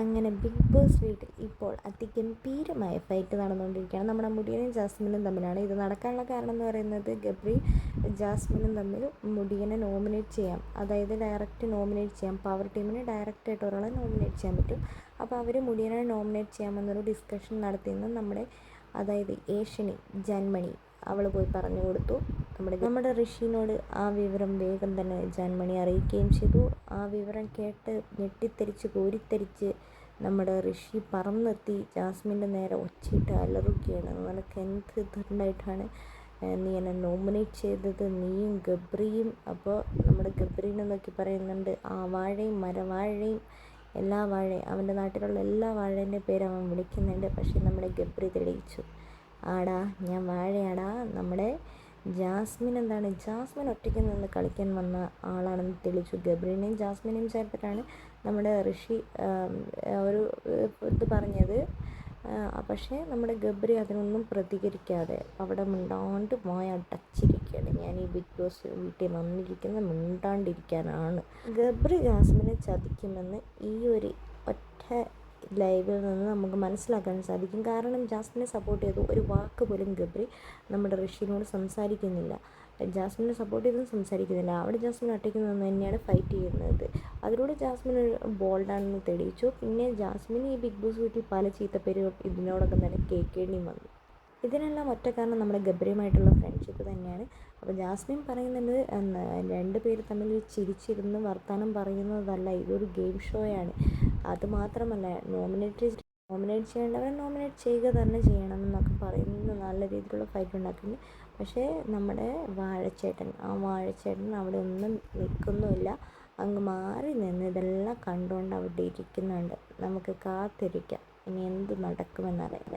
അങ്ങനെ big boss വീട്ടിൽ ഇപ്പോൾ അതിഗംഭീരമായ ഫൈറ്റ് നടന്നുകൊണ്ടിരിക്കുകയാണ്. നമ്മുടെ മുടിയനും ജാസ്മിനും തമ്മിലാണ് ഇത് നടക്കാനുള്ള കാരണം എന്ന് പറയുന്നത് ഗബ്രി ജാസ്മിനും തമ്മിൽ മുടിയനെ നോമിനേറ്റ് ചെയ്യാം. അതായത് ഡയറക്റ്റ് നോമിനേറ്റ് ചെയ്യാം. പവർ ടീമിന് ഡയറക്റ്റ് ആയിട്ട് ഒരാളെ നോമിനേറ്റ് ചെയ്യാൻ പറ്റും. അപ്പോൾ അവർ മുടിയനെ നോമിനേറ്റ് ചെയ്യാമെന്നൊരു ഡിസ്കഷൻ നടത്തിയെന്ന് നമ്മുടെ അതായത് ഏഷ്യനി ജന്മണി അവൾ പോയി പറഞ്ഞു കൊടുത്തു. നമ്മുടെ നമ്മുടെ ഋഷിനോട് ആ വിവരം വേഗം തന്നെ ജാൻമണി അറിയിക്കുകയും ചെയ്തു. ആ വിവരം കേട്ട് ഞെട്ടിത്തെരിച്ച് കോരിത്തെരിച്ച് നമ്മുടെ ഋഷി പറന്നെത്തി. ജാസ്മിന്റെ നേരെ ഒച്ചയിട്ട് അലറുകയാണ്. നിനക്ക് എന്ത് ഇതുണ്ടായിട്ടാണ് നീ എന്നെ നോമിനേറ്റ് ചെയ്തത്? നീയും ഗബ്രിയും. അപ്പോൾ നമ്മുടെ ഗബ്രീനെ നോക്കി പറയുന്നുണ്ട് ആ വാഴയും മരവാഴയും എല്ലാ വാഴയും അവന്റെ നാട്ടിലുള്ള എല്ലാ വാഴേന്റെ പേര് അവൻ വിളിക്കുന്നുണ്ട്. പക്ഷേ നമ്മുടെ ഗബ്രി തെളിയിച്ചു ആടാ ഞാൻ വാഴയാടാ. നമ്മുടെ ജാസ്മിൻ എന്താണ്? ജാസ്മിൻ ഒറ്റയ്ക്ക് നിന്ന് കളിക്കാൻ വന്ന ആളാണെന്ന് തെളിച്ചു ഗബ്രീനെയും ജാസ്മിനെയും ചേർത്തിട്ടാണ് നമ്മുടെ ഋഷി ഒരു ഇത് പറഞ്ഞത്. പക്ഷേ നമ്മുടെ ഗബ്രി അതിനൊന്നും പ്രതികരിക്കാതെ അവിടെ മിണ്ടാണ്ട് പോയ അടച്ചിരിക്കുകയാണ്. ഞാൻ ഈ ബിഗ് ബോസ് വീട്ടിൽ വന്നിരിക്കുന്നത് മിണ്ടാണ്ടിരിക്കാനാണ്. ഗബ്രി ജാസ്മിനെ ചതിക്കുമെന്ന് ഈ ഒരു ഒറ്റ ലൈവിൽ നിന്ന് നമുക്ക് മനസ്സിലാക്കാൻ സാധിക്കും. കാരണം ജാസ്മിനെ സപ്പോർട്ട് ചെയ്തു. ഒരു വാക്ക് പോലും ഗബ്രി നമ്മുടെ ഋഷിനോട് സംസാരിക്കുന്നില്ല. ജാസ്മിനെ സപ്പോർട്ട് ചെയ്തും സംസാരിക്കുന്നില്ല. അവിടെ ജാസ്മിൻ ഒറ്റയ്ക്ക് നിന്ന് തന്നെയാണ് ഫൈറ്റ് ചെയ്യുന്നത്. അതിലൂടെ ജാസ്മിൻ ബോൾഡാണെന്ന് തെളിയിച്ചു. പിന്നെ ജാസ്മിൻ ഈ ബിഗ് ബോസ് വീട്ടിൽ പല ചീത്തപ്പേരുകൾ ഇതിനോടൊപ്പം തന്നെ കേൾക്കേണ്ടിയും വന്നു. ഇതിനെല്ലാം ഒറ്റ കാരണം നമ്മുടെ ഗബ്രിയുമായിട്ടുള്ള ഫ്രണ്ട്ഷിപ്പ് തന്നെയാണ്. അപ്പോൾ ജാസ്മിൻ പറയുന്നത് രണ്ട് പേര് തമ്മിൽ ചിരിച്ചിരുന്ന് വർത്തമാനം പറയുന്നതല്ല ഇതൊരു ഗെയിം ഷോയാണ് അതുമാത്രമല്ല നോമിനേറ്റ് നോമിനേറ്റ് ചെയ്യേണ്ടവരെ നോമിനേറ്റ് ചെയ്യുക തന്നെ ചെയ്യണം എന്നൊക്കെ പറയുന്നത് നല്ല രീതിയിലുള്ള ഫൈറ്റ് ഉണ്ടാക്കുന്നു പക്ഷേ നമ്മുടെ വാഴച്ചേട്ടൻ ആ വാഴച്ചേട്ടൻ അവിടെ ഒന്നും നിൽക്കുന്നുമില്ല. അങ്ങ് മാറി നിന്ന് ഇതെല്ലാം കണ്ടുകൊണ്ട് അവിടെ ഇരിക്കുന്നുണ്ട്. നമുക്ക് കാത്തിരിക്കാം. ഇനി എന്ത് നടക്കുമെന്നറിയില്ല